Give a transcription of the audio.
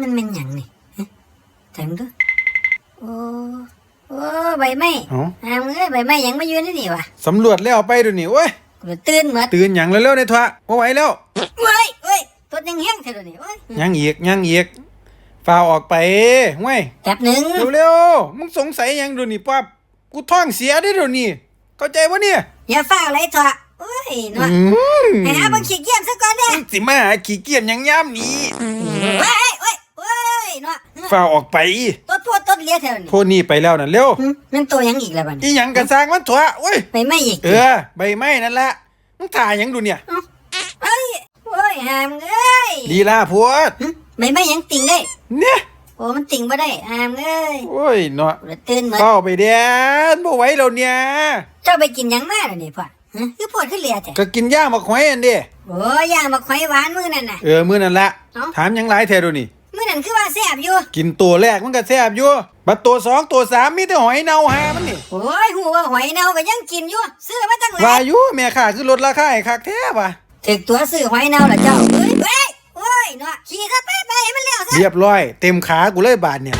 มันเป็นหยังนี่ฮะถึงดูโอ้โอ้ใบไม้เอ้า อ้าวเอ้ยใบไม้หยังมาอยู่นี่นี่วะสำรวจแล้วไปดูนี่โอ้ย กูเลยตื่นหมดตื่นหยังเร็วๆในทวะบ่ไหวแล้ว เว้ยเว้ยตัวยังแห้งเท่านี้โอ้ยยังอีกยังอีกฟ้าวออกไปห้วยแป๊บหนึ่งเร็วๆมึงสงสัยหยังดูนี่ป๊อบกูท้องเสียได้ดูนี่ เข้าใจปะเนี่ยอย่าฟ้าอะไรเถอะโอ้ยเนาะอืมให้หาบังขี้เกียจซะก่อนเด้สิมาหาขี้เกียจหยังย่ามนี้ เว้ยเว้ยเว้ย เนาะฟ้าวออกไปต้นโพดต้นเลียเท่านี้พวกนี้ไปแล้วน่ะเร็วหึมันตัวหยังอีกแล้วบัดอีนี้หยังกันสร้างมันถั่วโอ้ยใบไม้อีกเออ ใบไม้นั่นแหละมึงถ่ายหยังดูเนี่ย เอ้ยโอ้ยหามเอ้ยลีลาพวดหึใบไม้หยังติ่งได้เนี่ย โอ้มันติ่งบ่ได้หามเอ้ยโอ้ยเนาะกูเลยตื่นหมดเข้าไปแดนบ่ไหวแล้วเนี่ย เจ้าไปกินหยังมาแล้วนี่พ่อฮะคือปวดขึ้นเลียแท้ก็กินย่างมาหอยอันเด้โอ้ยย่างมาควายหวานมื้อนั่นน่ะ เออมื้อนั่นละเอ้า ถามหยังหลายแท้ดูนี่มื้อ นั้นคือว่าแซ่บอยู่ กินตัวแรกมันก็แซ่บอยู่บัดตัวสองตัวสามมีแต่หอยเน่าหามันนี่โอ้ยหูว่าหอยเน่าก็ยังกินอยู่ ซื้อมาตั้งหว่าลายอยู่แม่ค้าคือลดราคาให้คักแท้ป่ะถึกตัวซื้อหอยเน่าล่ะเจ้าเอ้ยเว้ยโอ้ยเนาะขี่ซะไปไปให้มันแล้วซะเรียบร้อย เต็มขากูเลยบาทเนี่ย